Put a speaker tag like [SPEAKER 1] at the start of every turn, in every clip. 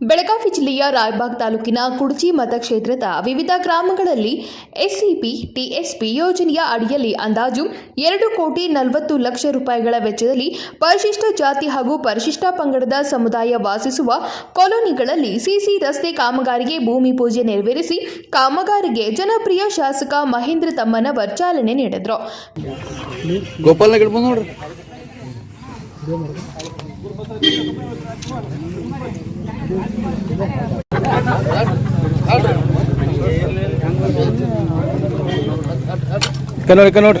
[SPEAKER 1] ಬೆಳಗಾವಿ ಜಿಲ್ಲೆಯ ರಾಯಬಾಗ್ ತಾಲೂಕಿನ ಕುಡಚಿ ಮತಕ್ಷೇತ್ರದ ವಿವಿಧ ಗ್ರಾಮಗಳಲ್ಲಿ ಎಸ್ಸಿಪಿ ಟಿಎಸ್ಪಿ ಯೋಜನೆಯ ಅಡಿಯಲ್ಲಿ ಅಂದಾಜು ಎರಡು ಕೋಟಿ ನಲವತ್ತು ಲಕ್ಷ ರೂಪಾಯಿಗಳ ವೆಚ್ಚದಲ್ಲಿ ಪರಿಶಿಷ್ಟ ಜಾತಿ ಹಾಗೂ ಪರಿಶಿಷ್ಟ ಪಂಗಡದ ಸಮುದಾಯ ವಾಸಿಸುವ ಕಾಲೋನಿಗಳಲ್ಲಿ ಸಿಸಿ ರಸ್ತೆ ಕಾಮಗಾರಿಗೆ ಭೂಮಿ ಪೂಜೆ ನೆರವೇರಿಸಿ ಕಾಮಗಾರಿಗೆ ಜನಪ್ರಿಯ ಶಾಸಕ ಮಹೇಂದ್ರ ತಮ್ಮನವರ್ ಚಾಲನೆ ನೀಡಿದರು.
[SPEAKER 2] ಇಡ್ಬೋದು ನೋಡ್ರಿ ನೋಡ್ರಿ.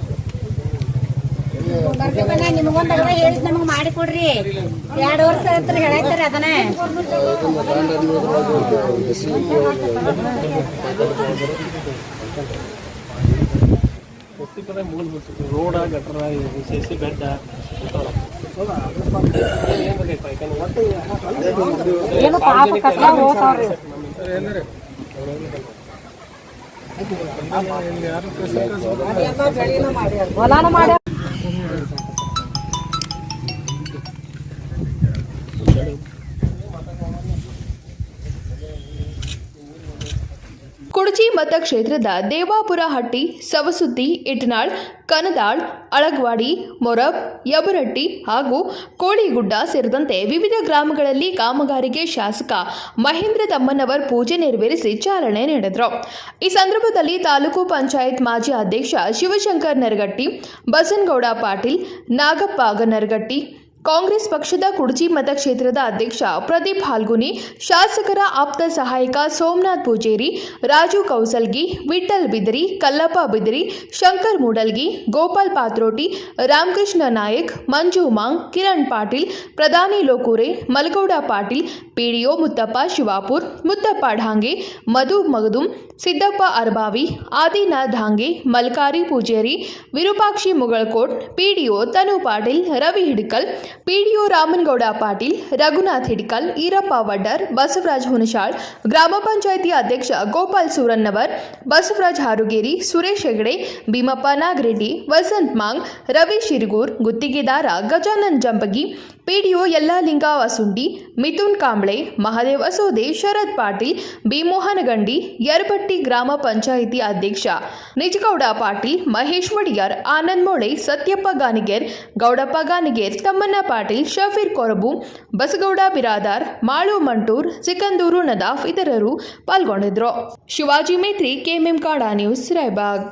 [SPEAKER 3] ನಿಮ್ಗೊಂದ್ ಅಗದ ಹೇಳಿದ್ ನಮಗ್ ಮಾಡಿ ಕೊಡ್ರಿ. ಎರಡ್ ವರ್ಷ ಅಂತ ಹೇಳಾಕ್ತಾರ ಅದನ್ನ.
[SPEAKER 4] ರೋಡ ಗಟ್ರ ಸಿ ಬೆಟ್ಟ ಬೆಡ್ಡ
[SPEAKER 3] ಏನು ಪಾಪ ಕಸ ಹೋಗ್ತಾವ್ರಿ ಹೊಲಾನು ಮಾಡ್ಯಾರ.
[SPEAKER 1] ಕುಡಚಿ ಮತಕ್ಷೇತ್ರದ ದೇವಾಪುರ ಹಟ್ಟಿ, ಸವಸುದ್ದಿ, ಇಟ್ನಾಳ್, ಕನದಾಳ್, ಅಳಗ್ವಾಡಿ, ಮೊರಬ್, ಯಬರಟ್ಟಿ ಹಾಗೂ ಕೋಳಿಗುಡ್ಡ ಸೇರಿದಂತೆ ವಿವಿಧ ಗ್ರಾಮಗಳಲ್ಲಿ ಕಾಮಗಾರಿಗೆ ಶಾಸಕ ಮಹೇಂದ್ರ ತಮ್ಮನವರ್ ಪೂಜೆ ನೆರವೇರಿಸಿ ಚಾಲನೆ ನೀಡಿದರು. ಈ ಸಂದರ್ಭದಲ್ಲಿ ತಾಲೂಕು ಪಂಚಾಯತ್ ಮಾಜಿ ಅಧ್ಯಕ್ಷ ಶಿವಶಂಕರ್ ನರಗಟ್ಟಿ, ಬಸನ್ಗೌಡ ಪಾಟೀಲ್, ನಾಗಪ್ಪ ನರಗಟ್ಟಿ ಕಾಂಗ್ರೆಸ್ ಪಕ್ಷದ ಕುಡ್ಜಿ ಮತಕ್ಷೇತ್ರದ ಅಧ್ಯಕ್ಷ ಪ್ರದೀಪ್ ಹಾಲ್ಗುನಿ, ಶಾಸಕರ ಆಪ್ತ ಸಹಾಯಕ ಸೋಮನಾಥ್ ಪೂಜೇರಿ, ರಾಜು ಕೌಸಲ್ಗಿ ವಿಠಲ್ ಬಿದರಿ, ಕಲ್ಲಪ್ಪ ಬಿದರಿ, ಶಂಕರ್ ಮೂಡಲ್ಗಿ, ಗೋಪಾಲ್ ಪಾತ್ರೋಟಿ, ರಾಮಕೃಷ್ಣ ನಾಯಕ್, ಮಂಜು ಮಾಂಗ್, ಕಿರಣ್ ಪಾಟೀಲ್, ಪ್ರಧಾನಿ Lokure, Malagouda Patil, PDO Muttappa Shivapur, Muttappa Dhange, Madhu Magadum, Siddappa Arbavi, Adinath Dhange Malkari Pujeri, Virupakshi Mugalkot, PDO Tanu Patil, Ravi Hidkal PDO Ramanagouda Patil, Raghunath Hidkal, Irappa Vaddar, Basavaraj Hunashal ಗ್ರಾಮ ಪಂಚಾಯಿತಿ ಅಧ್ಯಕ್ಷ ಗೋಪಾಲ್ ಸೂರನ್ನವರ್ ಬಸವರಾಜ್ ಹಾರುಗೇರಿ, ಸುರೇಶ್ ಹೆಗಡೆ, ಭೀಮಪ್ಪ ನಾಗರೆಡ್ಡಿ, ವಸಂತ್ ಮಾಂಗ್, ರವಿ ಶಿರಗೂರ್, ಗುತ್ತಿಗೆದಾರ Gajanand Jambagi PDO Yallalinga Vasundi, Mithun Kamble, Mahadev Asode Sharad Patil ಬಿಮೋಹನಗಂಡಿ ಗಂಡಿ ಯರಬಟ್ಟಿ ಗ್ರಾಮ ಪಂಚಾಯಿತಿ ಅಧ್ಯಕ್ಷ ನಿಜಗೌಡ ಪಾಟೀಲ್, ಮಹೇಶ್ ವಡಿಯಾರ್ ಆನಂದ್ ಮೋಳೆ, ಸತ್ಯಪ್ಪ ಗಾನಿಗೇರ್, ಗೌಡಪ್ಪ ಗಾನಿಗೇರ್ ತಮ್ಮಣ್ಣ ಪಾಟೀಲ್, ಶಫೀರ್ ಕೊರಬು, ಬಸಗೌಡ ಬಿರಾದಾರ್, ಮಾಳು ಮಂಟೂರ್, ಸಿಕಂದೂರು ನದಾಫ್ ಇತರರು ಪಾಲ್ಗೊಂಡಿದ್ರು. Shivaji Metri, KMM ಕಾಡಾ ನ್ಯೂಸ್, ರಾಯಬಾಗ್.